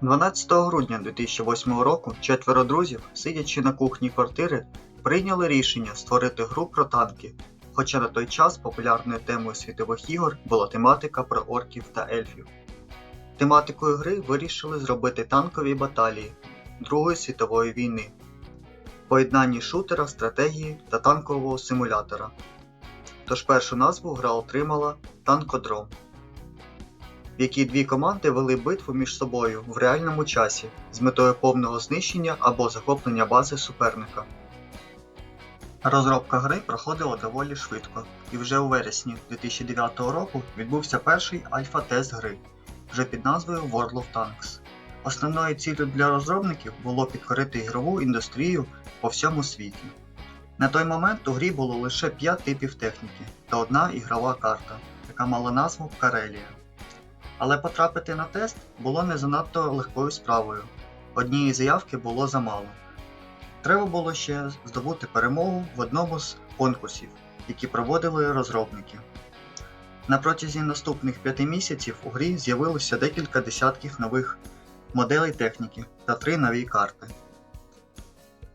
12 грудня 2008 року четверо друзів, сидячи на кухні квартири, прийняли рішення створити гру про танки. Хоча на той час популярною темою світових ігор була тематика про орків та ельфів. Тематикою гри вирішили зробити танкові баталії Другої світової війни, поєднанні шутера, стратегії та танкового симулятора. Тож першу назву гра отримала Танкодром в якій дві команди вели битву між собою в реальному часі з метою повного знищення або захоплення бази суперника. Розробка гри проходила доволі швидко, і вже у вересні 2009 року відбувся перший альфа-тест гри, вже під назвою World of Tanks. Основною ціллю для розробників було підкорити ігрову індустрію по всьому світі. На той момент у грі було лише 5 типів техніки та одна ігрова карта, яка мала назву Карелія. Але потрапити на тест було не занадто легкою справою. Однієї заявки було замало. Треба було ще здобути перемогу в одному з конкурсів, які проводили розробники. На протязі наступних п'яти місяців у грі з'явилося декілька десятків нових моделей техніки та три нові карти.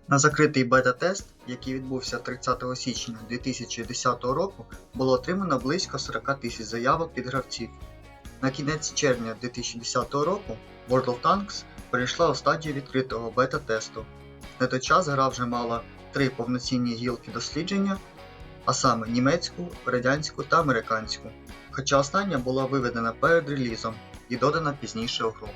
На закритий бета-тест, який відбувся 30 січня 2010 року, було отримано близько 40 тисяч заявок від гравців. На кінець червня 2010 року World of Tanks перейшла у стадію відкритого бета-тесту. На той час гра вже мала три повноцінні гілки дослідження, а саме німецьку, радянську та американську, хоча остання була виведена перед релізом і додана пізніше у гру.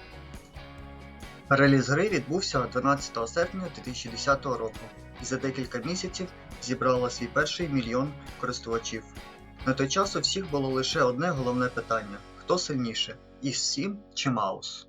Реліз гри відбувся 12 серпня 2010 року і за декілька місяців зібрала свій перший мільйон користувачів. На той час у всіх було лише одне головне питання: хто сильніше, ІС-7 чи Маус?